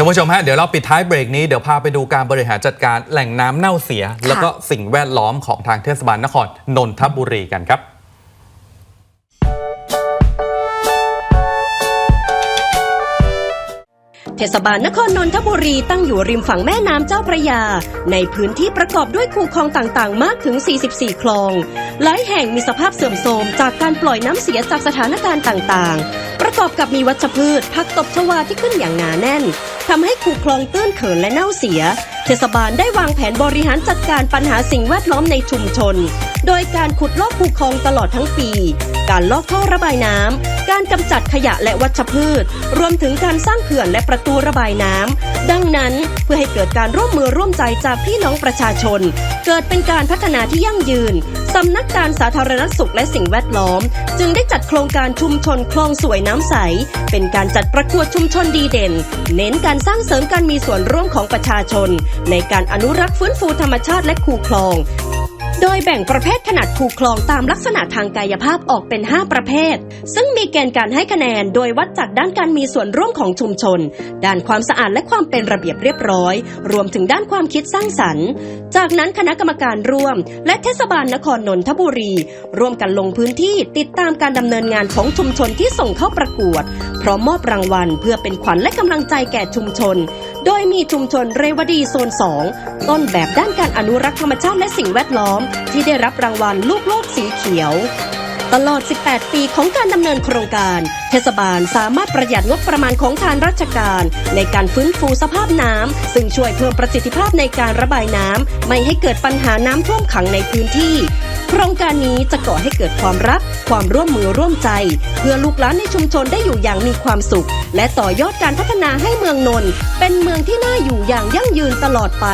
ท่านผู้ชมฮะเดี๋ยวเราปิดท้ายเบรกนี้เดี๋ยวพาไปดูการบริหารจัดการแหล่งน้ำเน่าเสีย แล้วก็สิ่งแวดล้อมของทางเทศบาลนครนนทบุรีกันครับ เทศบาลนครนนทบุรีตั้งอยู่ริมฝั่งแม่น้ำเจ้าพระยา ในพื้นที่ประกอบด้วยคูคลองต่างๆ มากถึง 44 คลอง หลายแห่งมีสภาพเสื่อมโทรมจากการปล่อยน้ำเสียจากสถานการณ์ต่างๆ ประกอบกับมีวัชพืชผักตบชวาที่ขึ้นอย่างหนาแน่นทำให้คูคลองตื้นเขินและเน่าเสีย เทศบาลได้วางแผนบริหารจัดการปัญหาสิ่งแวดล้อมในชุมชน โดยการขุดลอกคูคลองตลอดทั้งปี การลอกท่อระบายน้ำ การกำจัดขยะและวัชพืช รวมถึงการสร้างเขื่อนและประตูระบายน้ำ ดังนั้นเพื่อให้เกิดการร่วมมือร่วมใจจากพี่น้องประชาชน เกิดเป็นการพัฒนาที่ยั่งยืนสำนักการสาธารณสุขและสิ่งแวดล้อม จึงได้จัดโครงการชุมชนคลองสวยน้ำใส เป็นการจัดประกวดชุมชนดีเด่น เน้นการสร้างเสริมการมีส่วนร่วมของประชาชน ในการอนุรักษ์ฟื้นฟูธรรมชาติและคูคลอง โดยแบ่งประเภทขนาดคูคลองตามลักษณะทางกายภาพออกเป็น 5 ประเภท ซึ่งมีเกณฑ์การให้คะแนน โดยวัดจากด้านการมีส่วนร่วมของชุมชน ด้านความสะอาดและความเป็นระเบียบเรียบร้อย รวมถึงด้านความคิดสร้างสรรค์ จากนั้นคณะกรรมการร่วม และเทศบาลนครนนทบุรี ร่วมกันลงพื้นที่ติดตามการดำเนินงานของชุมชนที่ส่งเข้าประกวด พร้อมมอบรางวัล เพื่อเป็นขวัญและกำลังใจแก่ชุมชน โดยมีชุมชนเรวดีโซน 2 ต้นแบบด้านการอนุรักษ์ธรรมชาติและสิ่งแวดล้อม ที่ได้รับรางวัลลูกโลกสีเขียว ตลอด 18 ปีของการดำเนินโครงการ เทศบาลสามารถประหยัดงบประมาณของทางราชการ ในการฟื้นฟูสภาพน้ำซึ่งช่วยเพิ่มประสิทธิภาพในการระบายน้ำไม่ให้เกิดปัญหาน้ำท่วมขังในพื้นที่ โครงการนี้จะก่อให้เกิดความรัก ความร่วมมือร่วมใจ เพื่อลูกหลานในชุมชนได้อยู่อย่างมีความสุข และต่อยอดการพัฒนาให้เมืองนนท์เป็นเมืองที่น่าอยู่อย่างยั่งยืนตลอดไป